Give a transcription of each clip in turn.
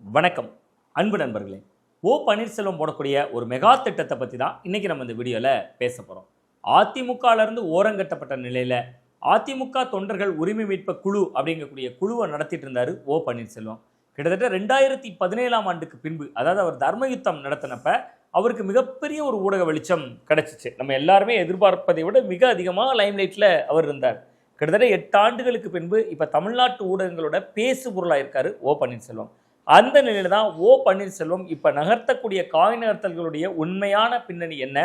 வணக்கம். அன்பு நண்பர்களே ஓ பன்னீர்செல்வம் போடக்கூடிய ஒரு மெகா திட்டத்தை பற்றி தான் இன்றைக்கி நம்ம இந்த வீடியோவில் பேச போகிறோம் அதிமுகலேருந்து ஓரங்கட்டப்பட்ட நிலையில் அதிமுக தொண்டர்கள் உரிமை மீட்பு குழு அப்படிங்கக்கூடிய குழுவை நடத்திட்டு இருந்தார் ஓ பன்னீர்செல்வம். கிட்டத்தட்ட ரெண்டாயிரத்தி பதினேழாம் ஆண்டுக்கு பின்பு அதாவது அவர் தர்மயுத்தம் நடத்தினப்ப அவருக்கு மிகப்பெரிய ஒரு ஊடக வெளிச்சம் கிடச்சிச்சு. நம்ம எல்லாருமே எதிர்பார்ப்பதை விட மிக அதிகமாக லைம்லைட்டில் அவர் இருந்தார். கிட்டத்தட்ட எட்டு ஆண்டுகளுக்கு பின்பு இப்போ தமிழ்நாட்டு ஊடகங்களோட பேசு பொருளாக இருக்கார் ஓ பன்னீர்செல்வம். அந்த நிலையில தான் ஓ பன்னீர்செல்வம் இப்போ நகர்த்தக்கூடிய காய் நகர்த்தல்களுடைய உண்மையான பின்னணி என்ன?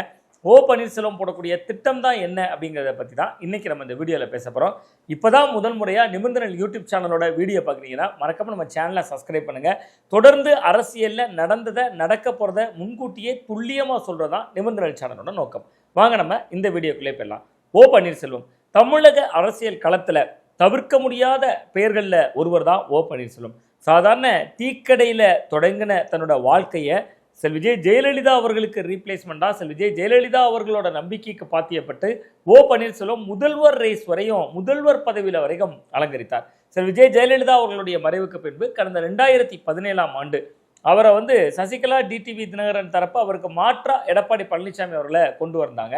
ஓ பன்னீர்செல்வம் போடக்கூடிய திட்டம் தான் என்ன அப்படிங்கிறத பற்றி தான் இன்றைக்கி நம்ம இந்த வீடியோவில் பேச போகிறோம் இப்போ தான் முதல் முறையாக நிபந்தனல் யூடியூப் சேனலோட வீடியோ பார்க்குறீங்கன்னா மறக்காமல் நம்ம சேனலை சப்ஸ்கிரைப் பண்ணுங்கள் தொடர்ந்து அரசியலில் நடந்ததை நடக்க போகிறத முன்கூட்டியே துல்லியமாக சொல்கிறது தான் நிபந்தனல் சேனலோட நோக்கம். வாங்க நம்ம இந்த வீடியோக்குள்ளே போயிடலாம். ஓ பன்னீர்செல்வம் தமிழக அரசியல் களத்தில் தவிர்க்க முடியாத பெயர்களில் ஒருவர் தான் ஓ பன்னீர்செல்வம். சாதாரண டீக்கடையில் தொடங்கின தன்னோட வாழ்க்கையை செல் விஜய் ஜெயலலிதா அவர்களுக்கு ரீப்ளேஸ்மெண்ட்டாக செல் விஜய் ஜெயலலிதா அவர்களோட நம்பிக்கைக்கு பாத்தியப்பட்டு ஓ பன்னீர்செல்வம் முதல்வர் ரேஸ் வரையும் முதல்வர் பதவியில் வரைக்கும் அலங்கரித்தார். செல் விஜய் ஜெயலலிதா அவர்களுடைய மறைவுக்கு பின்பு கடந்த ரெண்டாயிரத்தி பதினேழாம் ஆண்டு அவரை வந்து சசிகலா டிடிவி தினகரன் தரப்பு அவருக்கு மாற்றா எடப்பாடி பழனிசாமி அவர்களை கொண்டு வந்தாங்க.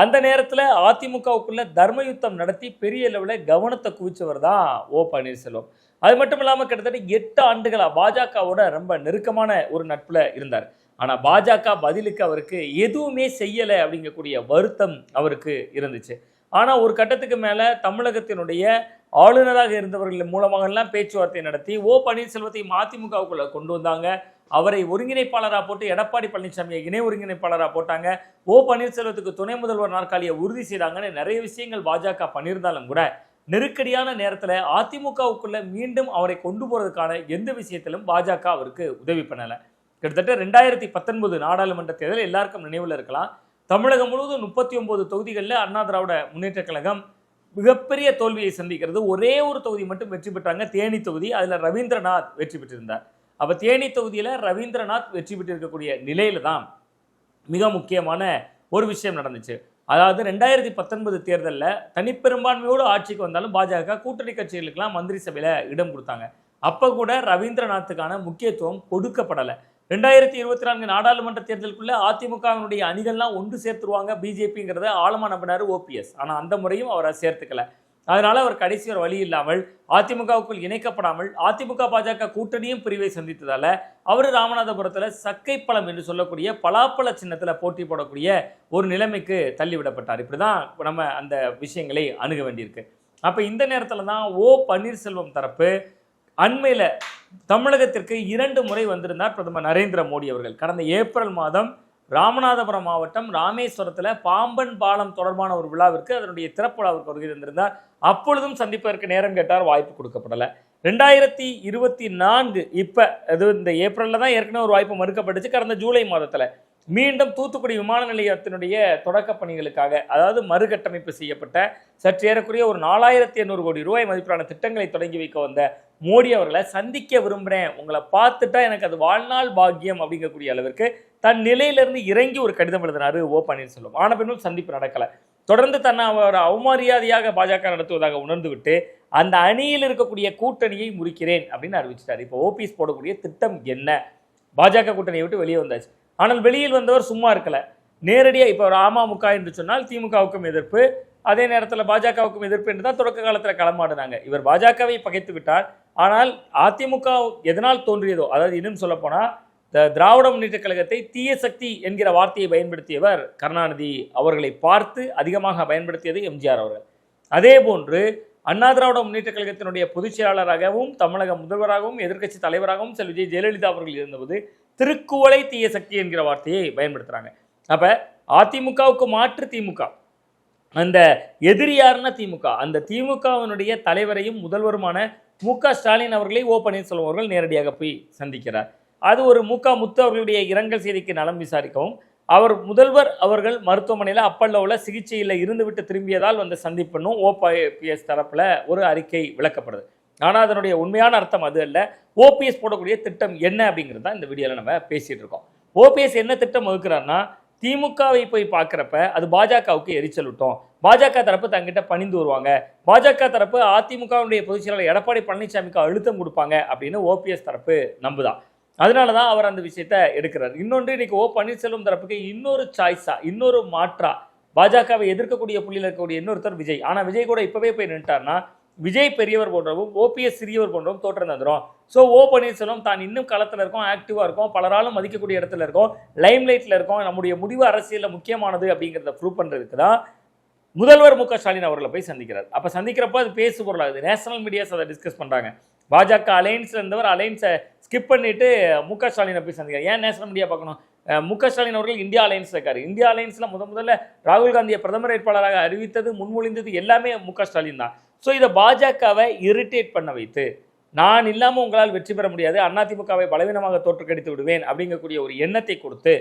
அந்த நேரத்தில் அதிமுகவுக்குள்ள தர்மயுத்தம் நடத்தி பெரிய லெவலில் கவனத்தை குவிச்சவர் தான் ஓ பன்னீர்செல்வம். அது மட்டும் இல்லாமல் கிட்டத்தட்ட எட்டு ஆண்டுகளாக பாஜகவோட ரொம்ப நெருக்கமான ஒரு நட்பில் இருந்தார். ஆனால் பாஜக பதிலுக்கு அவருக்கு எதுவுமே செய்யலை அப்படிங்கக்கூடிய வருத்தம் அவருக்கு இருந்துச்சு. ஆனால் ஒரு கட்டத்துக்கு மேலே தமிழகத்தினுடைய ஆளுநராக இருந்தவர்கள் மூலமாகலாம் பேச்சுவார்த்தை நடத்தி ஓ பன்னீர்செல்வத்தையும் அதிமுகவுக்குள்ளே கொண்டு வந்தாங்க. அவரை ஒருங்கிணைப்பாளராக போட்டு எடப்பாடி பழனிசாமியை இணை ஒருங்கிணைப்பாளராக போட்டாங்க. ஓ பன்னீர்செல்வத்துக்கு துணை முதல்வர் நாற்காலியை உறுதி செய்தாங்கன்னு நிறைய விஷயங்கள் பாஜக பண்ணியிருந்தாலும் கூட நெருக்கடியான நேரத்தில் அதிமுகவுக்குள்ள மீண்டும் அவரை கொண்டு போகிறதுக்கான எந்த விஷயத்திலும் பாஜக அவருக்கு உதவி பண்ணலை. கிட்டத்தட்ட ரெண்டாயிரத்தி பத்தொன்பது நாடாளுமன்ற தேர்தல் எல்லாருக்கும் நினைவில் இருக்கலாம். தமிழகம் முழுவதும் முப்பத்தி ஒன்பது தொகுதிகளில் அண்ணா திராவிட முன்னேற்ற கழகம் மிகப்பெரிய தோல்வியை சந்திக்கிறது. ஒரே ஒரு தொகுதி மட்டும் வெற்றி பெற்றாங்க. தேனி தொகுதி அதில் ரவீந்திரநாத் வெற்றி பெற்றிருந்தார். அப்போ தேனி தொகுதியில் ரவீந்திரநாத் வெற்றி பெற்றிருக்கக்கூடிய நிலையில தான் மிக முக்கியமான ஒரு விஷயம் நடந்துச்சு. அதாவது ரெண்டாயிரத்தி பத்தொன்பது தேர்தலில் தனிப்பெரும்பான்மையோடு ஆட்சிக்கு வந்தாலும் பாஜக கூட்டணி கட்சிகளுக்கெல்லாம் மந்திரி சபையில் இடம் கொடுத்தாங்க. அப்போ கூட ரவீந்திரநாத்துக்கான முக்கியத்துவம் கொடுக்கப்படலை. ரெண்டாயிரத்தி இருபத்தி நான்கு நாடாளுமன்ற தேர்தலுக்குள்ளே அதிமுகவினுடைய அணிகள்லாம் ஒன்று சேர்த்துருவாங்க பிஜேபிங்கிறத ஆழமா நம்பினார் ஓபிஎஸ் ஆனால் அந்த முறையும் அவரை சேர்த்துக்கல. அதனால் அவர் கடைசி ஒரு வழி இல்லாமல் அதிமுகவுக்குள் இணைக்கப்படாமல் அதிமுக பாஜக கூட்டணியும் பிரிவை சந்தித்ததால் அவர் ராமநாதபுரத்தில் சக்கைப்பழம் என்று சொல்லக்கூடிய பலாப்பழ சின்னத்தில் போட்டி போடக்கூடிய ஒரு நிலைமைக்கு தள்ளிவிடப்பட்டார். இப்படி தான் நம்ம அந்த விஷயங்களை அணுக வேண்டியிருக்கு. அப்போ இந்த நேரத்தில் தான் ஓ பன்னீர்செல்வம் தரப்பு அண்மையில் தமிழகத்திற்கு இரண்டு முறை வந்திருந்தார் பிரதமர் நரேந்திர மோடி அவர்கள். கடந்த ஏப்ரல் மாதம் ராமநாதபுரம் மாவட்டம் ராமேஸ்வரத்தில் பாம்பன் பாலம் தொடர்பான ஒரு விழாவிற்கு அதனுடைய திறப்பு விழாவிற்கு வருகை தந்திருந்தார். அப்பொழுதும் சந்திப்பதற்கு நேரம் கேட்டார் வாய்ப்பு கொடுக்கப்படலை. ரெண்டாயிரத்தி இருபத்தி நான்கு இப்போ அது இந்த ஏப்ரலில் தான் ஏற்கனவே ஒரு வாய்ப்பு மறுக்கப்பட்டுச்சு. கடந்த ஜூலை மாதத்தில் மீண்டும் தூத்துக்குடி விமான நிலையத்தினுடைய தொடக்க பணிகளுக்காக அதாவது மறுகட்டமைப்பு செய்யப்பட்ட சற்று ஏறக்குறைய ஒரு நாலாயிரத்தி எண்ணூறு கோடி ரூபாய் மதிப்பிலான திட்டங்களை தொடங்கி வைக்க வந்த மோடி அவர்களை சந்திக்க விரும்புகிறேன் உங்களை பார்த்துட்டா எனக்கு அது வாழ்நாள் பாக்கியம் அப்படிங்கக்கூடிய அளவிற்கு தன் நிலையிலிருந்து இறங்கி ஒரு கடிதம் எழுதினாரு ஓ பன்னீர்செல்வம். ஆன பின்னும் சந்திப்பு நடக்கலை. தொடர்ந்து தன்னை அவர் அவமரியாதையாக பாஜக நடத்துவதாக உணர்ந்துவிட்டு அந்த அணியில் இருக்கக்கூடிய கூட்டணியை முறிக்கிறேன் அப்படின்னு அறிவிச்சிட்டார். இப்போ ஓபிஎஸ் போடக்கூடிய திட்டம் என்ன? பாஜக கூட்டணியை விட்டு வெளியே வந்தாச்சு. ஆனால் வெளியில் வந்தவர் சும்மா இருக்கல. நேரடியாக இப்போ ஒரு அமமுக என்று சொன்னால் திமுகவுக்கும் எதிர்ப்பு அதே நேரத்தில் பாஜகவுக்கும் எதிர்ப்பு என்று தான் தொடக்க காலத்தில் களமாடினாங்க. இவர் பாஜகவை பகைத்து விட்டார். ஆனால் அதிமுக எதனால் தோன்றியதோ அதாவது இன்னும் சொல்லப்போனால் த- திராவிட முன்னேற்ற கழகத்தை தீய சக்தி என்கிற வார்த்தையை பயன்படுத்தியவர் கருணாநிதி அவர்களை பார்த்து அதிகமாக பயன்படுத்தியது எம்ஜிஆர் அவர்கள். அதே போன்று அண்ணா திராவிட முன்னேற்ற கழகத்தினுடைய பொதுச் செயலாளராகவும் தமிழக முதல்வராகவும் எதிர்க்கட்சி தலைவராகவும் செல்வி விஜய் ஜெயலலிதா அவர்கள் இருந்தபோது திருக்குவளை தீய சக்தி என்கிற வார்த்தையை பயன்படுத்துகிறாங்க அப்போ அதிமுகவுக்கு மாற்று திமுக. அந்த எதிரியாருன்னா திமுக. அந்த திமுகவினுடைய தலைவரையும் முதல்வருமான மு க ஸ்டாலின் அவர்களை ஓ பன்னீர்செல்வம் அவர்கள் நேரடியாக போய் சந்திக்கிறார். அது ஒரு மு க முத்து அவர்களுடைய இரங்கல் செய்திக்கு நலம் விசாரிக்கவும் அவர் முதல்வர் அவர்கள் மருத்துவமனையில் அப்பல்லோவில் சிகிச்சையில் இருந்துவிட்டு திரும்பியதால் வந்த சந்திப்புன்னும் ஓபிஎஸ் தரப்பில் ஒரு அறிக்கை விளக்கப்படுது. ஆனால் அதனுடைய உண்மையான அர்த்தம் அது அல்ல. ஓபிஎஸ் போடக்கூடிய திட்டம் என்ன அப்படிங்கிறது தான் இந்த வீடியோவில் நம்ம பேசிகிட்டு இருக்கோம். ஓபிஎஸ் என்ன திட்டம் வகுக்கிறாருன்னா திமுகவை போய் பார்க்குறப்ப அது பாஜகவுக்கு எரிச்சல் விட்டோம் பாஜக தரப்பு தங்கிட்ட பணிந்து வருவாங்க. பாஜக தரப்பு அதிமுகவுடைய பொதுச் செயலாளர் எடப்பாடி பழனிசாமிக்கு அழுத்தம் கொடுப்பாங்க அப்படின்னு ஓபிஎஸ் தரப்பு நம்புதான். அதனால தான் அவர் அந்த விஷயத்த எடுக்கிறார். இன்னொன்று இன்னைக்கு ஓ பன்னீர்செல்வம் தரப்புக்கு இன்னொரு சாய்ஸா இன்னொரு மாற்றா பாஜகவை எதிர்க்கக்கூடிய புள்ளியில் இருக்கக்கூடிய இன்னொருத்தர் விஜய். ஆனால் விஜய் கூட இப்போவே போய் நின்ட்டார்னா விஜய் பெரியவர் போன்றவும் ஓபிஎஸ் சிறியவர் போன்றவும் தோற்றம் தந்துடும் ஸோ ஓ பன்னீர்செல்வம் தான் இன்னும் களத்தில் இருக்கோம் ஆக்டிவாக இருக்கும் பலராலும் மதிக்கக்கூடிய இடத்துல இருக்கோம். லைம் லைட்டில் இருக்கோம் நம்முடைய முடிவு அரசியலில் முக்கியமானது அப்படிங்கிறத ப்ரூவ் பண்ணுறதுக்கு தான் முதல்வர் மு க ஸ்டாலின் அவர்களை போய் சந்திக்கிறார். அப்போ சந்திக்கிறப்போ அது பேசு பொருளாகுது. நேஷனல் மீடியாஸ் அதை டிஸ்கஸ் பண்ணுறாங்க பாஜக அலையன்ஸில் இருந்தவர் அலையன்ஸை ஸ்கிப் பண்ணிட்டு மு க ஸ்டாலினை போய் சந்திக்கிறார். ஏன் நேஷனல் மீடியா பார்க்கணும்? மு க ஸ்டாலின் அவர்கள் இந்தியா அலையன்ஸில் இருக்கார். இந்தியா அலையன்ஸில் முத முதல்ல ராகுல் காந்தியை பிரதமர் வேட்பாளராக அறிவித்தது முன்மொழிந்தது எல்லாமே மு க ஸ்டாலின் தான். ஸோ இதை பாஜகவை இரிட்டேட் பண்ண வைத்து நான் இல்லாமல் உங்களால் வெற்றி பெற முடியாது அதிமுகவை பலவீனமாக தோற்றுக்கடித்து விடுவேன் அப்படிங்கக்கூடிய ஒரு எண்ணத்தை கொடுத்து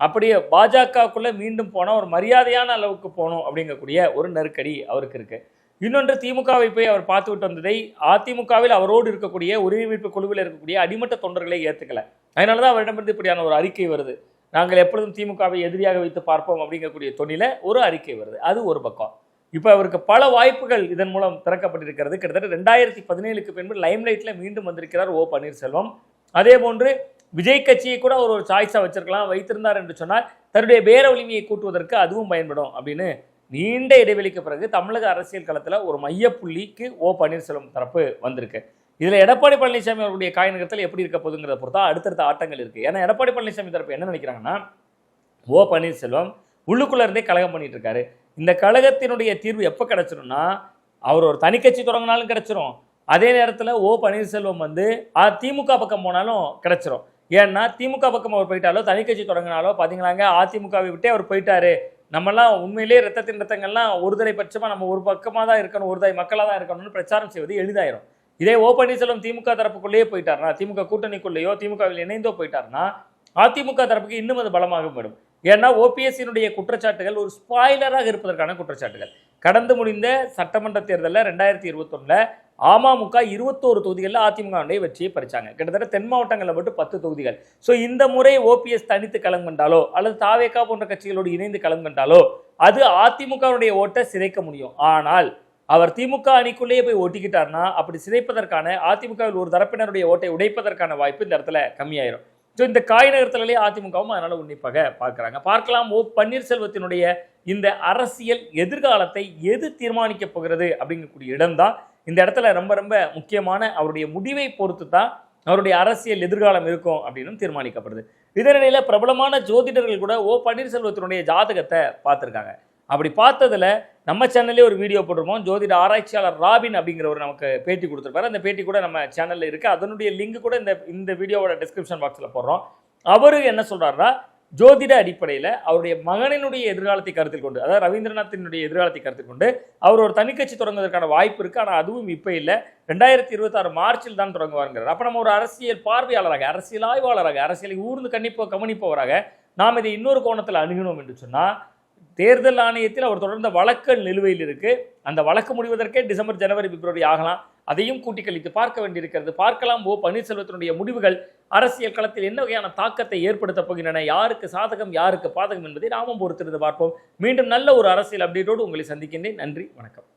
அப்படியே பாஜகக்குள்ளே மீண்டும் போனால் ஒரு மரியாதையான அளவுக்கு போகணும் அப்படிங்கக்கூடிய ஒரு நெருக்கடி அவருக்கு இருக்குது இன்னொன்று திமுகவை போய் அவர் பார்த்துவிட்டு வந்ததை அதிமுகவில் அவரோடு இருக்கக்கூடிய உரிமை மீட்பு குழுவில் இருக்கக்கூடிய அடிமட்ட தொண்டர்களை ஏற்றுக்கல அதனால தான் அவரிடமிருந்து இப்படியான ஒரு அறிக்கை வருது. நாங்கள் எப்பொழுதும் திமுகவை எதிரியாக வைத்து பார்ப்போம் அப்படிங்கக்கூடிய தொனில ஒரு அறிக்கை வருது. அது ஒரு பக்கம். இப்போ அவருக்கு பல வாய்ப்புகள் இதன் மூலம் திறக்கப்பட்டிருக்கிறது. கிட்டத்தட்ட ரெண்டாயிரத்தி பதினேழுக்கு பின்பு லைம்லைட்டில் மீண்டும் வந்திருக்கிறார் ஓ பன்னீர்செல்வம். அதே போன்று விஜய் கட்சியை கூட அவர் ஒரு சாய்ஸாக வச்சிருக்கலாம் வைத்திருந்தார் என்று சொன்னால் தன்னுடைய பேர வலிமையை கூட்டுவதற்கு அதுவும் பயன்படும் அப்படின்னு நீண்ட இடைவெளிக்கு பிறகு தமிழக அரசியல் களத்தில் ஒரு மையப்புள்ளிக்கு ஓ பன்னீர்செல்வம் தரப்பு வந்திருக்கு. இதில் எடப்பாடி பழனிசாமி அவருடைய காய் நகரத்தில் எப்படி இருக்க போதுங்கிறத பொறுத்தா அடுத்தடுத்த ஆட்டங்கள் இருக்குது ஏன்னா எடப்பாடி பழனிசாமி தரப்பு என்ன நினைக்கிறாங்கன்னா ஓ பன்னீர்செல்வம் உள்ளுக்குள்ளே இருந்தே கழகம் பண்ணிட்டு இருக்காரு. இந்த கழகத்தினுடைய தீர்வு எப்போ கிடைச்சிரும்னா அவர் ஒரு தனிக்கட்சி தொடங்கினாலும் கிடச்சிரும். அதே நேரத்தில் ஓ பன்னீர்செல்வம் வந்து அதிமுக திமுக பக்கம் போனாலும் கிடச்சிரும். ஏன்னா திமுக பக்கம் அவர் போயிட்டாலோ தனிக்கட்சி தொடங்கினாலோ பார்த்தீங்களாங்க அதிமுகவை விட்டே அவர் போயிட்டாரு. நம்மலாம் உண்மையிலேயே ரத்தத்தின் ரத்தங்கள்லாம் ஒருதலை பட்சமாக நம்ம ஒரு பக்கமாக தான் இருக்கணும் ஒருதாய் மக்களாக தான் இருக்கணும்னு பிரச்சாரம் செய்வது எளிதாயிரும். இதே ஓ பன்னீர்செல்வம் திமுக தரப்புக்குள்ளேயே போயிட்டாருனா திமுக கூட்டணிக்குள்ளேயோ திமுகவில் இணைந்தோ போயிட்டாருன்னா அதிமுக தரப்புக்கு இன்னும் அது பலமாக விடும் ஏன்னா ஓபிஎஸ்சினுடைய குற்றச்சாட்டுகள் ஒரு ஸ்பாய்லராக இருப்பதற்கான குற்றச்சாட்டுகள். கடந்து முடிந்த சட்டமன்ற தேர்தலில் ரெண்டாயிரத்தி இருபத்தொன்னில் அமமுக இருபத்தோரு தொகுதிகளில் அதிமுகவுடைய வெற்றியை பறிச்சாங்க. கிட்டத்தட்ட தென் மாவட்டங்களில் மட்டும் பத்து தொகுதிகள். ஸோ இந்த முறை ஓபிஎஸ் தனித்து களம் கண்டாலோ அல்லது தாவேகா போன்ற கட்சிகளோடு இணைந்து களம் கண்டாலோ அது அதிமுகவுடைய ஓட்டை சிதைக்க முடியும். ஆனால் அவர் திமுக அணிக்குள்ளேயே போய் ஒட்டிக்கிட்டார்னா அப்படி சிதைப்பதற்கான அதிமுகவில் ஒரு தரப்பினருடைய ஓட்டை உடைப்பதற்கான வாய்ப்பு இந்த இடத்துல கம்மியாயிரும். ஸோ இந்த காய் நகரத்திலேயே அதிமுகவும் அதனால் உன்னிப்பாக பார்க்குறாங்க. பார்க்கலாம். ஓ பன்னீர்செல்வத்தினுடைய இந்த அரசியல் எதிர்காலத்தை எது தீர்மானிக்கப் போகிறது அப்படிங்கக்கூடிய இடம்தான் இந்த இடத்துல ரொம்ப ரொம்ப முக்கியமான அவருடைய முடிவை பொறுத்து தான் அவருடைய அரசியல் எதிர்காலம் இருக்கும் அப்படின்னு தீர்மானிக்கப்படுது. இதே பிரபலமான ஜோதிடர்கள் கூட ஓ பன்னீர்செல்வத்தினுடைய ஜாதகத்தை பார்த்துருக்காங்க. அப்படி பார்த்ததுல நம்ம சேனல்லே ஒரு வீடியோ போட்டிருப்போம். ஜோதிட ஆராய்ச்சியாளர் ராபின் அப்படிங்கிறவர் நமக்கு பேட்டி கொடுத்துருப்பாரு. அந்த பேட்டி கூட நம்ம சேனலில் இருக்குது அதனுடைய லிங்க் கூட இந்த இந்த வீடியோவோட டிஸ்கிரிப்ஷன் பாக்ஸில் போடுறோம். அவரு என்ன சொல்கிறாருன்னா ஜோதிட அடிப்படையில் அவருடைய மகனினுடைய எதிர்காலத்தை கருத்தில் கொண்டு அதாவது ரவீந்திரநாத்தினுடைய எதிர்காலத்தை கருத்தில் கொண்டு அவர் ஒரு தனிக்கட்சி தொடங்குவதற்கான வாய்ப்பு இருக்குது ஆனால் அதுவும் இப்போ இல்லை. ரெண்டாயிரத்தி இருபத்தாறு மார்ச்சில் தான் தொடங்குவாருங்கிறார். அப்போ நம்ம ஒரு அரசியல் பார்வையாளராக அரசியல் ஆய்வாளராக அரசியலை ஊர்ந்து கண்டிப்போ கவனிப்பவராக நாம் இதை இன்னொரு கோணத்தில் அணுகணும் என்று சொன்னால் தேர்தல் ஆணையத்தில் அவர் தொடர்ந்த வழக்கல் நிலுவையில் இருக்கு. அந்த வழக்கு முடிவதற்கே டிசம்பர் ஜனவரி பிப்ரவரி ஆகலாம். அதையும் கூட்டி கழித்து பார்க்க வேண்டியிருக்கிறது. பார்க்கலாம். ஓ பன்னீர்செல்வத்தினுடைய முடிவுகள் அரசியல் களத்தில் என்ன வகையான தாக்கத்தை ஏற்படுத்தப் போகின்றன? யாருக்கு சாதகம் யாருக்கு பாதகம் என்பதை நாமும் பொறுத்திருந்து பார்ப்போம். மீண்டும் நல்ல ஒரு அரசியல் அப்டேட்டோடு உங்களை சந்திக்கின்றேன். நன்றி. வணக்கம்.